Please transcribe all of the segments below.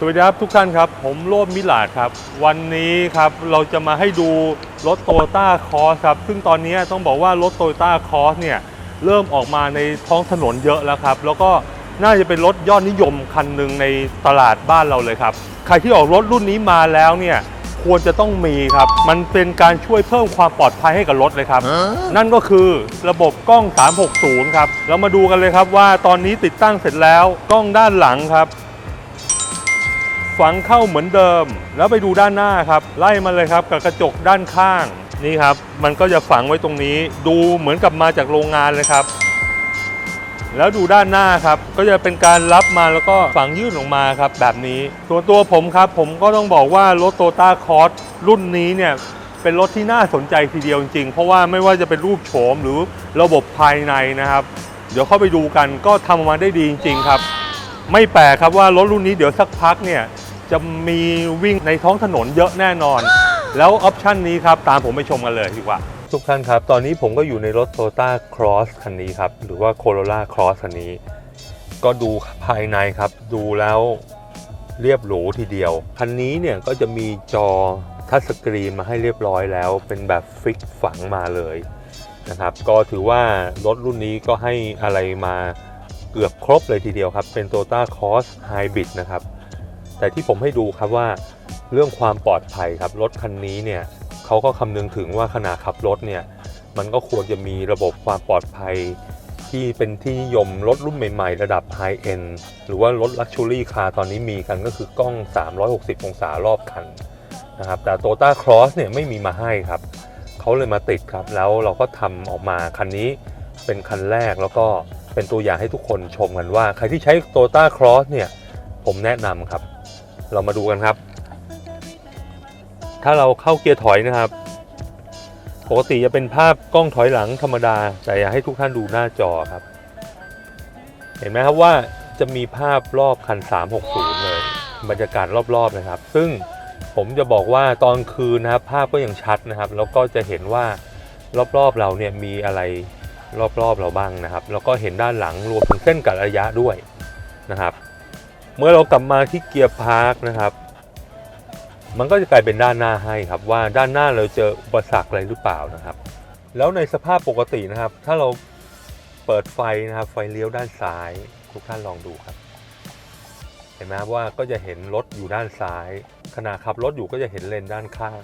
สวัสดีครับทุกท่านครับ ผมโรดมิลาดครับ วันนี้ครับเราจะมาให้ดูรถโตโยต้าคอสครับ ซึ่งตอนนี้ต้องบอกว่ารถโตโยต้าคอสเนี่ยเริ่มออกมาในท้องถนนเยอะแล้วครับ แล้วก็น่าจะเป็นรถยอดนิยมคันหนึ่งในตลาดบ้านเราเลยครับ ใครที่ออกรถรุ่นนี้มาแล้วเนี่ยควรจะต้องมีครับ มันเป็นการช่วยเพิ่มความปลอดภัยให้กับรถเลยครับ นั่นก็คือระบบกล้อง 360 ครับ เรามาดูกันเลยครับว่าตอนนี้ติดตั้งเสร็จแล้วกล้องด้านหลังครับ ฝังเข้าเหมือนเดิม แล้วไปดูด้านหน้าครับ ไล่มาเลยครับกับกระจกด้านข้างนี่ครับ มันก็จะฝังไว้ตรงนี้ ดูเหมือนกับมาจากโรงงานเลยครับ แล้วดูด้านหน้าครับ ก็จะเป็นการรับมาแล้วก็ฝังยื่นออกมาครับ แบบนี้ส่วนตัวผมครับ ผมก็ต้องบอกว่ารถโตต้าคอร์สรุ่นนี้เนี่ยเป็นรถที่น่าสนใจทีเดียวจริงๆ เพราะว่าไม่ว่าจะเป็นรูปโฉมหรือระบบภายในนะครับ เดี๋ยวเข้าไปดูกันก็ทำออกมาได้ดีจริง ๆ ครับ ไม่แปลกครับว่ารถรุ่นนี้เดี๋ยวสักพักเนี่ย จะมีวิ่งในท้องถนนเยอะแน่นอน แล้วออปชันนี้ครับ ตามผมไปชมกันเลยดีกว่า ทุกท่านครับ ตอนนี้ผมก็อยู่ในรถ Toyota Cross คันนี้ครับ หรือว่า Corolla Cross คันนี้ ก็ดูภายในครับ ดูแล้วเรียบหรูทีเดียว คันนี้เนี่ยก็จะมีจอทัชสกรีนมาให้เรียบร้อยแล้ว เป็นแบบฟิกฝังมาเลยนะครับ ก็ถือว่ารถรุ่นนี้ก็ให้อะไรมาเกือบครบเลยทีเดียวครับ เป็น Toyota Cross Hybrid นะครับ แต่ที่ผมให้ดูครับว่าเรื่องความปลอดภัยครับรถคันนี้เนี่ยเขาก็คำนึงถึงว่าขณะขับรถเนี่ยมันก็ควรจะมีระบบความปลอดภัย ที่เป็นที่นิยมรถรุ่นใหม่ๆ ระดับไฮเอ็นหรือว่ารถลักชัวรี่คาร์ตอนนี้มีกันก็คือกล้อง 360 องศารอบคันนะครับแต่ Toyota Cross เนี่ยไม่มีมาให้ครับเขาเลยมาติดครับแล้วเราก็ทำออกมาคันนี้เป็นคันแรกแล้วก็เป็นตัวอย่างให้ทุกคนชมกันว่า ใครที่ใช้ Toyota Cross เนี่ยผมแนะนำครับ เรามาดูกันครับ ถ้าเราเข้าเกียร์ถอยนะครับ ปกติจะเป็นภาพกล้องถอยหลังธรรมดา แต่อยากให้ทุกท่านดูหน้าจอครับ เห็นไหมครับว่าจะมีภาพรอบคัน 360 เลย บรรยากาศรอบๆนะครับ ซึ่งผมจะบอกว่าตอนคืนนะครับ ภาพก็ยังชัดนะครับ แล้วก็จะเห็นว่ารอบๆเราเนี่ยมีอะไรรอบๆเราบ้างนะครับ แล้วก็เห็นด้านหลังรวมถึงเส้นกัดระยะด้วยนะครับ เมื่อเรากลับมาที่เกียร์พาร์คนะครับ มันก็จะกลายเป็นด้านหน้าให้ครับ ว่าด้านหน้าเราเจออุปสรรคอะไรหรือเปล่านะครับ แล้วในสภาพปกตินะครับ ถ้าเราเปิดไฟนะครับ ไฟเลี้ยวด้านซ้าย ทุกท่านลองดูครับ เห็นไหมครับว่าก็จะเห็นรถอยู่ด้านซ้ายขณะขับรถอยู่ก็จะเห็นเลนด้านข้าง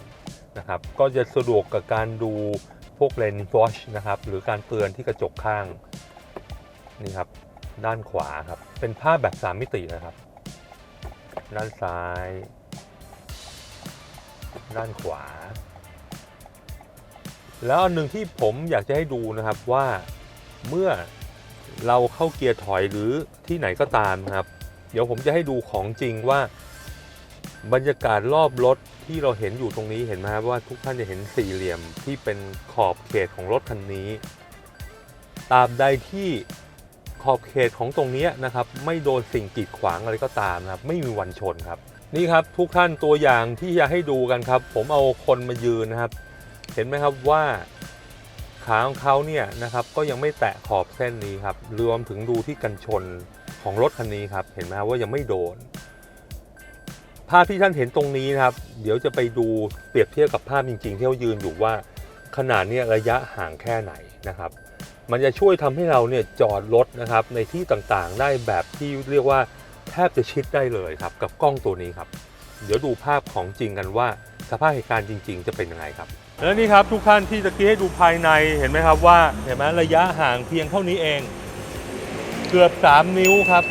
นะครับ ก็จะสะดวกกับการดูพวกเลนฟอชนะครับ หรือการเตือนที่กระจกข้างนี่ครับด้านขวาครับ เป็นภาพแบบ 3 มิตินะครับ ด้านซ้าย ด้านขวา แล้วอันหนึ่งที่ผมอยากจะให้ดูนะครับว่าเมื่อเราเข้าเกียร์ถอยหรือที่ไหนก็ตามครับ เดี๋ยวผมจะให้ดูของจริงว่า บรรยากาศรอบรถที่เราเห็นอยู่ตรงนี้เห็นไหมครับว่าทุกท่านจะเห็นสี่เหลี่ยมที่เป็นขอบเขตของรถคันนี้ตาบใดที่ ขอบเขตของตรงนี้นะครับไม่โดนสิ่งกีดขวางอะไรก็ตามนะครับไม่มีวันชนครับ นี่ครับทุกท่านตัวอย่างที่จะให้ดูกันครับ ผมเอาคนมายืนนะครับ เห็นไหมครับว่าขาของเขาเนี่ยนะครับก็ยังไม่แตะขอบเส้นนี้ครับรวมถึงดูที่กันชนของรถคันนี้ครับเห็นไหมว่ายังไม่โดน ภาพที่ท่านเห็นตรงนี้นะครับ เดี๋ยวจะไปดูเปรียบเทียบกับภาพจริง ๆ ที่เขายืนอยู่ว่าขนาดเนี้ระยะห่างแค่ไหนนะครับ มันจะช่วยทำให้เราเนี่ยจอดรถนะครับในที่ต่างๆ ได้แบบที่เรียกว่าแทบจะชิดได้เลยครับกับกล้องตัวนี้ครับ เดี๋ยวดูภาพของจริงกันว่าสภาพเหตุการณ์จริง ๆ จะเป็นยังไงครับแล้วนี่ครับทุกท่านที่ตะกี้ให้ดูภายในเห็นไหมครับว่าเห็นไหมระยะห่างเพียงเท่านี้เอง เกือบ 3 นิ้วครับ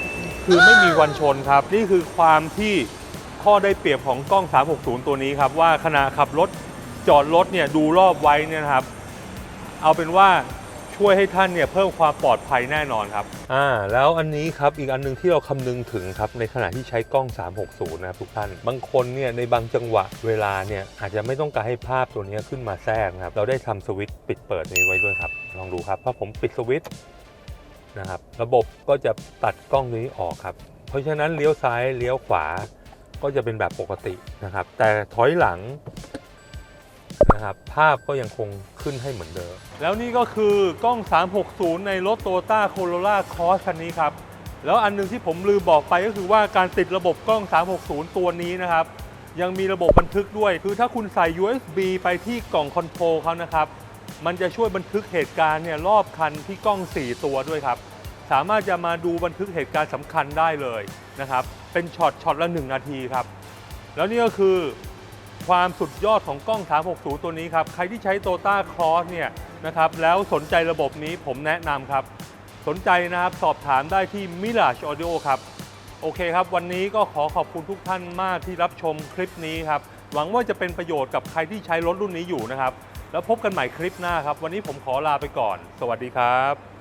คือไม่มีวันชนครับ นี่คือความที่ข้อได้เปรียบของกล้อง 360 ตัวนี้ครับ ว่าขณะขับรถจอดรถเนี่ยดูรอบไว้เนี่ยนะครับ เอาเป็นว่า ช่วยให้ท่านเนี่ยเพิ่มความปลอดภัยแน่นอนครับอ่าแล้วอันนี้ครับอีกอันหนึงที่เราคำนึงถึงครับในขณะที่ใช้กล้อง 360 นะครับทุกท่าน บางคนเนี่ยในบางจังหวะเวลาเนี่ยอาจจะไม่ต้องการให้ภาพตัวนี้ขึ้นมาแทรกนะครับเราได้ทำสวิตช์ปิดเปิดนี้ไว้ด้วยครับ ลองดูครับถ้าผมปิดสวิตช์นะครับระบบก็จะตัดกล้องนี้ออกครับ เพราะฉะนั้นเลี้ยวซ้ายเลี้ยวขวาก็จะเป็นแบบปกตินะครับ แต่ถอยหลัง นะครับ ภาพก็ยังคงขึ้นให้เหมือนเดิม แล้วนี่ก็คือกล้อง 360 ในรถ Toyota Corolla Cross คันนี้ครับ แล้วอันหนึงที่ผมลืมบอกไปก็คือว่าการติดระบบกล้อง 360 ตัวนี้นะครับ ยังมีระบบบันทึกด้วย คือถ้าคุณใส่ USB ไปที่กล่องคอนโทรลเขานะครับ มันจะช่วยบันทึกเหตุการณ์เนี่ยรอบคันที่กล้อง 4 ตัวด้วยครับ สามารถจะมาดูบันทึกเหตุการณ์สำคัญได้เลยนะครับ เป็นช็อตช็อตละ 1 นาทีครับ แล้วนี่ก็คือ ความสุดยอดของกล้อง 360 ตัวนี้ครับ ใครที่ใช้ Toyota Cross เนี่ยนะครับ แล้วสนใจระบบนี้ผมแนะนำครับ สนใจนะครับ สอบถามได้ที่ Mirage Audio ครับ โอเคครับ วันนี้ก็ขอขอบคุณทุกท่านมากที่รับชมคลิปนี้ครับ หวังว่าจะเป็นประโยชน์กับใครที่ใช้รถรุ่นนี้อยู่นะครับ แล้วพบกันใหม่คลิปหน้าครับ วันนี้ผมขอลาไปก่อน สวัสดีครับ